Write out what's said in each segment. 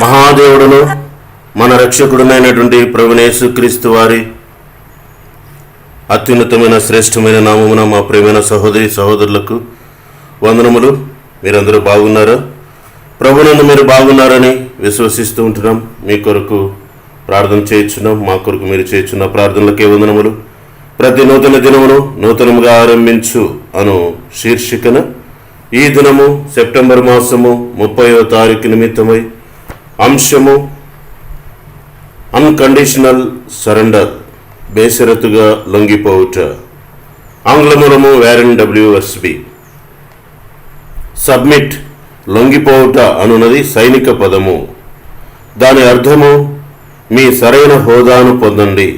మహాదేవుడును మన రక్షకుడునైనటువంటి ప్రభునేసు క్రీస్తు వారి అత్యున్నతమైన శ్రేష్టమైన నామమున మా ప్రేమైన సహోదరి సహోదరులకు వందనములు. మీరందరూ బాగున్నారా? ప్రభునందు మీరు బాగున్నారని విశ్వసిస్తూ ఉంటున్నాం. మీ కొరకు ప్రార్థన చేయించున్నాం. మా కొరకు మీరు చేయించున్న ప్రార్థనలకే వందనములు. ప్రతి నూతన దినమును నూతనముగా ఆరంభించు అను శీర్షికన ఈ దినము సెప్టెంబర్ మాసము ముప్పైవ తారీఖు నిమిత్తమై అంశము అన్కండిషనల్ సరెండర్ బేసరతుగా లొంగిపోవుట. ఆంగ్లమూలము వ్యారెన్ డబ్ల్యూఎస్బి సబ్మిట్ లొంగిపోవుట అనున్నది సైనిక పదము. దాని అర్థము మీ సరైన హోదాను పొందండి.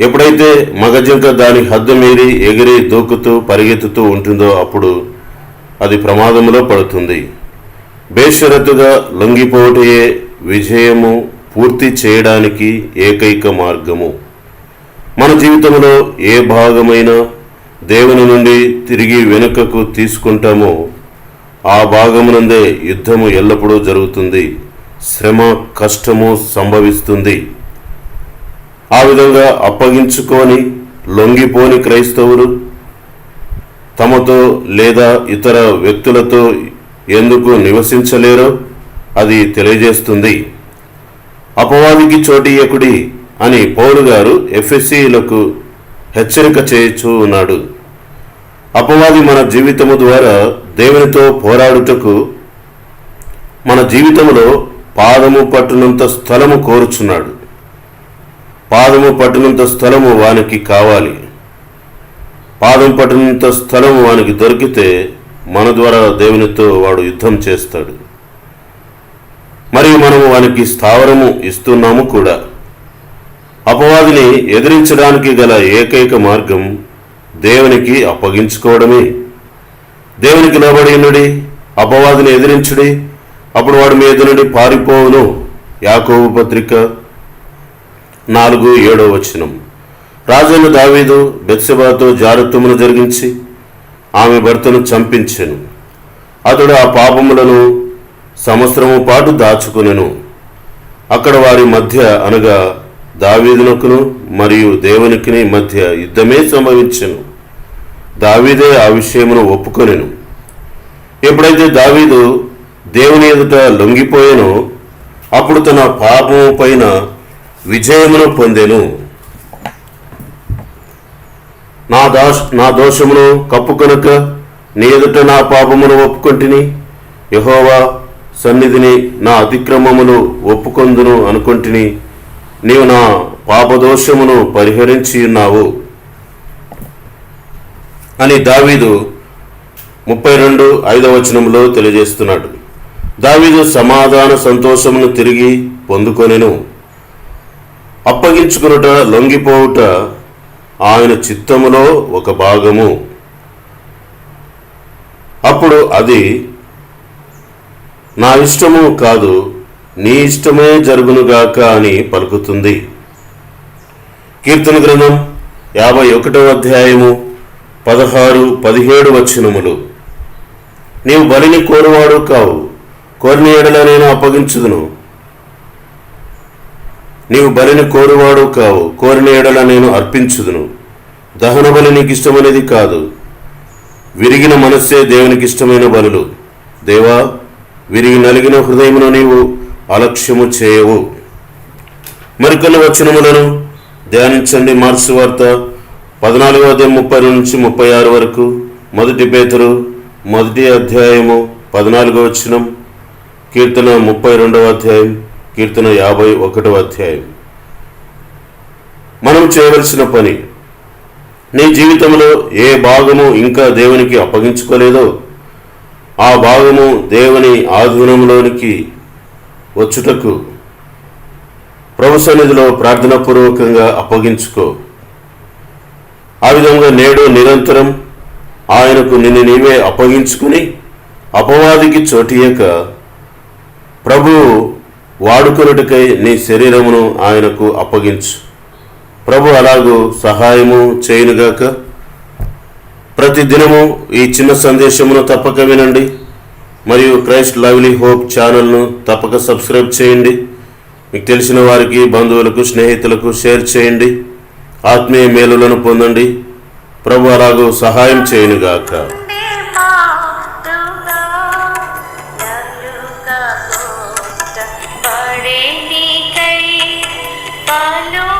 ఎప్పుడైతే మగజింక దాని హద్దు మీరి ఎగిరి దూకుతూ పరిగెత్తుతూ ఉంటుందో అప్పుడు అది ప్రమాదంలో పడుతుంది. బేషరతుగా లొంగిపోటయే విజయము పూర్తి చేయడానికి ఏకైక మార్గము. మన జీవితంలో ఏ భాగమైనా దేవుని నుండి తిరిగి వెనుకకు తీసుకుంటామో ఆ భాగమునందే యుద్ధము ఎల్లప్పుడూ జరుగుతుంది. శ్రమ కష్టము సంభవిస్తుంది. ఆ విధంగా అప్పగించుకొని లొంగిపోని క్రైస్తవులు తమతో లేదా ఇతర వ్యక్తులతో ఎందుకు నివసించలేరో? అది తెలియజేస్తుంది. అపవాదికి చోటీయకుడి అని పౌలు గారు ఎఫ్ఎస్సీలకు హెచ్చరిక చేయొచ్చు ఉన్నాడు. అపవాది మన జీవితము ద్వారా దేవునితో పోరాడుటకు మన జీవితంలో పాదము పట్టునంత స్థలము కోరుచున్నాడు. పాదము పట్టునంత స్థలము వానికి కావాలి. పాదం పట్టినంత స్థలము వానికి దొరికితే మన ద్వారా దేవునితో వాడు యుద్ధం చేస్తాడు. మరియు మనము వానికి స్థావరము ఇస్తున్నాము కూడా. అపవాదిని ఎదిరించడానికి గల ఏకైక మార్గం దేవునికి అప్పగించుకోవడమే. దేవునికి లోబడినుడి అపవాదిని ఎదిరించుడి అప్పుడు వాడు మీద నుండి పారిపోవును. యాకోబు పత్రిక నాలుగు ఏడో వచనం. రాజైన దావీదు బెత్సెబాతో జారత్వమును జరిగించి ఆమె భర్తను చంపించెను. అతడు ఆ పాపములను సంవత్సరము పాటు దాచుకునెను. అక్కడ వారి మధ్య అనగా దావీదునకును మరియు దేవునికిని మధ్య యుద్ధమే సంభవించెను. దావీదే ఆ విషయమును ఒప్పుకొనెను. ఎప్పుడైతే దావీదు దేవుని ఎదుట లొంగిపోయానో అప్పుడు తన పాపము పైన విజయమును పొందెను. నా దోష నా దోషమును కప్పుకొనక నీ ఎదుట నా పాపమును ఒప్పుకొంటిని. యహోవా సన్నిధిని నా అతిక్రమమును ఒప్పుకొందును అనుకొంటిని. నీవు నా పాపదోషమును పరిహరించి ఉన్నావు. అని దావీదు ముప్పై రెండు ఐదవ వచనంలో తెలియజేస్తున్నాడు. దావీదు సమాధాన సంతోషమును తిరిగి పొందుకొనెను. అప్పగించుకునుట లొంగిపోవుట ఆయన చిత్తములో ఒక భాగము. అప్పుడు అది నా ఇష్టము కాదు నీ ఇష్టమే జరుగునుగాక అని పలుకుతుంది. కీర్తన గ్రంథం యాభై ఒకటవ అధ్యాయము పదహారు పదిహేడు వచనములు. నీవు బలిని కోరువాడు కావు కోరిన ఎడల నేను అప్పగించుదును. నీవు బలిని కోరువాడు కావు. కోరిన ఎడల నేను అర్పించుదును. దహన బలి నీకు ఇష్టమనేది కాదు. విరిగిన మనస్సే దేవునికి ఇష్టమైన బలులు. దేవా విరిగి నలిగిన హృదయమును నీవు అలక్ష్యము చేయవు. మరికొన్ని వచనములను ధ్యానించండి. మార్క్స్ వార్త పద్నాలుగో అధ్యాయం ముప్పై నుంచి ముప్పై ఆరు వరకు. మొదటి పేతురు మొదటి అధ్యాయము పద్నాలుగో వచనం కీర్తన ముప్పై రెండవ అధ్యాయం. కీర్తన యాభై ఒకటవ అధ్యాయం. మనం చేయవలసిన పని నీ జీవితంలో ఏ భాగము ఇంకా దేవునికి అప్పగించుకోలేదో ఆ భాగము దేవుని ఆధీనంలోనికి వచ్చుటకు ప్రభు సన్నిధిలో ప్రార్థనాపూర్వకంగా అప్పగించుకో. ఆ విధంగా నేడు నిరంతరం ఆయనకు నిన్ను నీవే అప్పగించుకుని అపవాదికి చోటియక ప్రభు వాడుకొనుటకై నీ శరీరమును ఆయనకు అప్పగించు. ప్రభు అలాగూ సహాయము చేయునుగాక ప్రతి దినము ఈ చిన్న సందేశమును తప్పక వినండి. మరియు క్రైస్ట్ లవ్లీ హోప్ ఛానల్ను తప్పక సబ్స్క్రైబ్ చేయండి. మీకు తెలిసిన వారికి బంధువులకు స్నేహితులకు షేర్ చేయండి. ఆత్మీయ మేలులను పొందండి. ప్రభు అలాగూ సహాయం చేయనుగాక. Hello.